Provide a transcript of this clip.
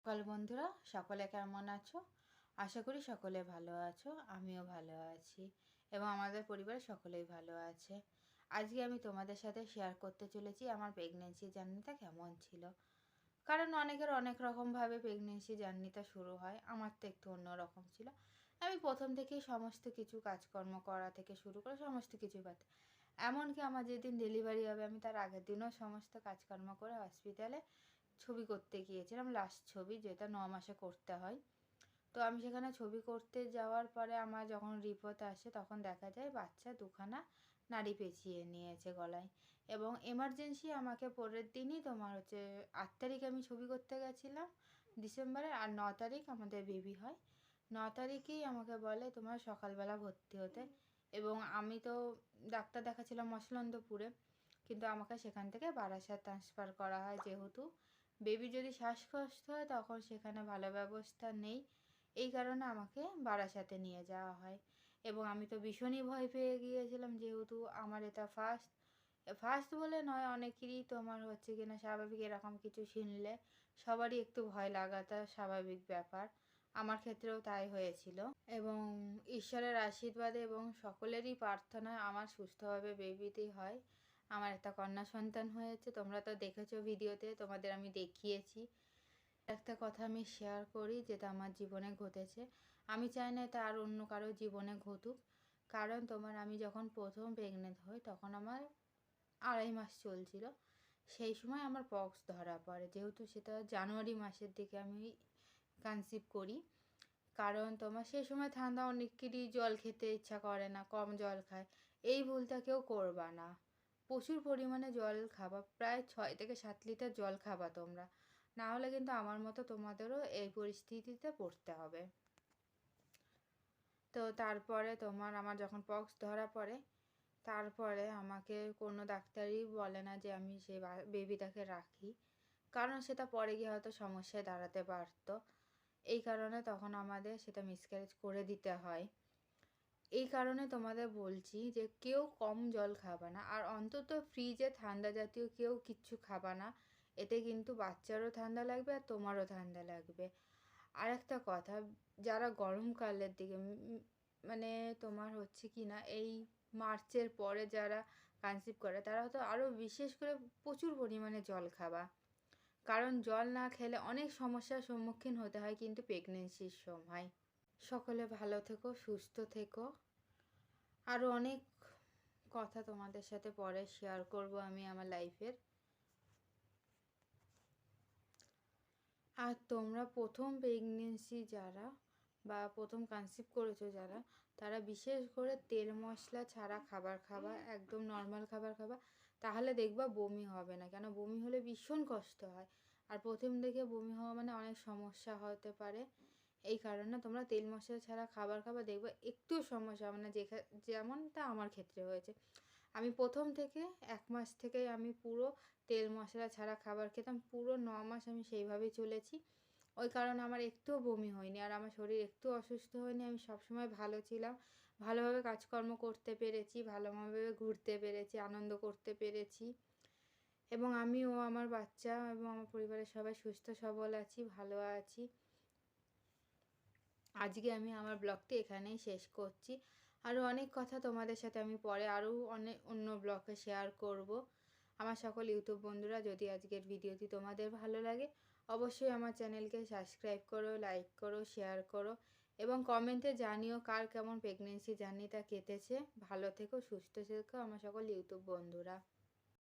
সকাল বন্ধুরা, সকলে কেমন আছো? আশা করি সকলে ভালো আছো, আমিও ভালো আছি এবং আমাদের পরিবারের সকলেই ভালো আছে। আজকে আমি তোমাদের সাথে শেয়ার করতে চলেছি আমার প্রেগনেন্সি জার্নিটা কেমন ছিল। কারণ অনেকের অনেক রকমভাবে প্রেগনেন্সি জার্নিটা শুরু হয়, আমার তো একটু অন্যরকম ছিল। আমি প্রথম থেকেই সমস্ত কিছু কাজকর্ম করা থেকে শুরু করে সমস্ত কিছু পাতে এমনকি আমার যেদিন ডেলিভারি হবে, আমি তার আগের দিনও সমস্ত কাজকর্ম করে হসপিটালে ছবি করতে গিয়েছিলাম লাস্ট ছবি যেটা ন মাসে করতে হয়। তো আমি সেখানে ছবি করতে যাওয়ার পরে আমার যখন রিপোর্ট আসে তখন দেখা যায় বাচ্চা দুখানা নাড়ি পেঁচিয়ে নিয়েছে গলায়। এবং এমার্জেন্সি আমাকে পরের দিনই তোমার হচ্ছে আট তারিখ আমি ছবি করতে গেছিলাম ডিসেম্বরে আর ন তারিখ আমাদের বেবি হয়। ন তারিখেই আমাকে বলে তোমার সকালবেলা ভর্তি হতে। এবং আমি তো ডাক্তার দেখাছিলাম মশলন্দপুরে কিন্তু আমাকে সেখান থেকে বারাসাত ট্রান্সফার করা হয় যেহেতু। বেবি যদি শ্বাসকষ্ট হয়, তখন সেখানে ভালো ব্যবস্থা নেই। এই কারণে আমাকে বারাসাতে নিয়ে যাওয়া হয়। এবং আমি তো ভীষণই ভয় পেয়ে গিয়েছিলাম, যেহেতু আমার এটা ফার্স্ট ফার্স্ট বলে নয়, অনেকেরই তোমার হচ্ছে কিনা স্বাভাবিক এরকম কিছু শুনলে সবারই একটু ভয় লাগাটা স্বাভাবিক ব্যাপার। আমার ক্ষেত্রেও তাই হয়েছিল। এবং ঈশ্বরের আশীর্বাদে এবং সকলেরই প্রার্থনায় আমার সুস্থভাবে বেবিতেই হয়। আমার একটা কন্যা সন্তান হয়েছে, তোমরা তো দেখেছ ভিডিওতে, তোমাদের আমি দেখিয়েছি। একটা কথা আমি শেয়ার করি যেটা আমার জীবনে ঘটেছে। আমি চাই না এটা আর অন্য কারও জীবনে ঘটুক। কারণ তোমার আমি যখন প্রথম প্রেগনেন্ট হই, তখন আমার আড়াই মাস চলছিল। সেই সময় আমার পক্স ধরা পড়ে। যেহেতু সেটা জানুয়ারি মাসের দিকে আমি কনসিভ করি। কারণ তোমার সেই সময় ঠান্ডা অনেকেরই জল খেতে ইচ্ছা করে না, কম জল খায়। এই ভুলটা কেউ করবা না। প্রচুর পরিমাণে জল খাবা। প্রায় ছয় থেকে সাত লিটার জল খাবা তোমরা। না হলে কিন্তু আমার মতো তোমাদেরও এই পরিস্থিতিতে পড়তে হবে। তো তারপরে তোমার আমার যখন পক্স ধরা পড়ে, তারপরে আমাকে কোনো ডাক্তারই বলে না যে আমি সেই বেবিটাকে রাখি। কারণ সেটা পরে গিয়ে হয়তো সমস্যায় দাঁড়াতে পারতো। এই কারণে তখন আমাদের সেটা মিসক্যারেজ করে দিতে হয়। এই কারণে তোমাদের বলছি যে কেউ কম জল খাবে না। আর অন্তত ফ্রিজে ঠান্ডা জাতীয় কেউ কিচ্ছু খাবা না। এতে কিন্তু বাচ্চারও ঠান্ডা লাগবে আর তোমারও ঠান্ডা লাগবে। আর একটা কথা, যারা গরমকালের দিকে মানে তোমার হচ্ছে কি না, এই মার্চের পরে যারা কনসিভ করে, তারা হয়তো আরও বিশেষ করে প্রচুর পরিমাণে জল খাবা। কারণ জল না খেলে অনেক সমস্যার সম্মুখীন হতে হয় কিন্তু প্রেগনেন্সির সময়। সকলে ভালো থেকো, সুস্থ থেকো। আরও অনেক কথা তোমাদের সাথে পরে শেয়ার করব আমি আমার লাইফের আর তোমরা প্রথম প্রেগনেন্সি যারা বা প্রথম কনসিভ করেছ যারা, তারা বিশেষ করে তেল মশলা ছাড়া খাবার খাবা, একদম নর্মাল খাবার খাবা, তাহলে দেখবা বমি হবে না। কেন? বমি হলে ভীষণ কষ্ট হয়। আর প্রথম দিকে বমি হওয়া মানে অনেক সমস্যা হতে পারে। এই কারণে তোমরা তেল মশলা ছাড়া খাবার খাবার দেখবে একটু সমস্যা হবে না যেমনটা আমার ক্ষেত্রে হয়েছে। আমি প্রথম থেকে এক মাস থেকেই আমি পুরো তেল মশলা ছাড়া খাবার খেতাম, পুরো ন মাস আমি সেইভাবেই চলেছি। ওই কারণে আমার একটুও বমি হয়নি আর আমার শরীর একটু অসুস্থ হয়নি, আমি সবসময় ভালো ছিলাম। ভালোভাবে কাজকর্ম করতে পেরেছি, ভালোভাবে ঘুরতে পেরেছি, আনন্দ করতে পেরেছি। এবং আমি ও আমার বাচ্চা এবং আমার পরিবারের সবাই সুস্থ, সবল আছি, ভালো আছি। আজকে আমি আমার ব্লগটি এখানেই শেষ করছি। আরও অনেক কথা তোমাদের সাথে আমি পরে আরও অনেক অন্য ব্লগে শেয়ার করব। আমার সকল ইউটিউব বন্ধুরা, যদি আজকের ভিডিওটি তোমাদের ভালো লাগে, অবশ্যই আমার চ্যানেলকে সাবস্ক্রাইব করো লাইক করো শেয়ার করো এবং কমেন্টে জানিও কার কেমন প্রেগনেন্সি জার্নিটা কেটেছে। ভালো থেকো, সুস্থ থেকো আমার সকল ইউটিউব বন্ধুরা।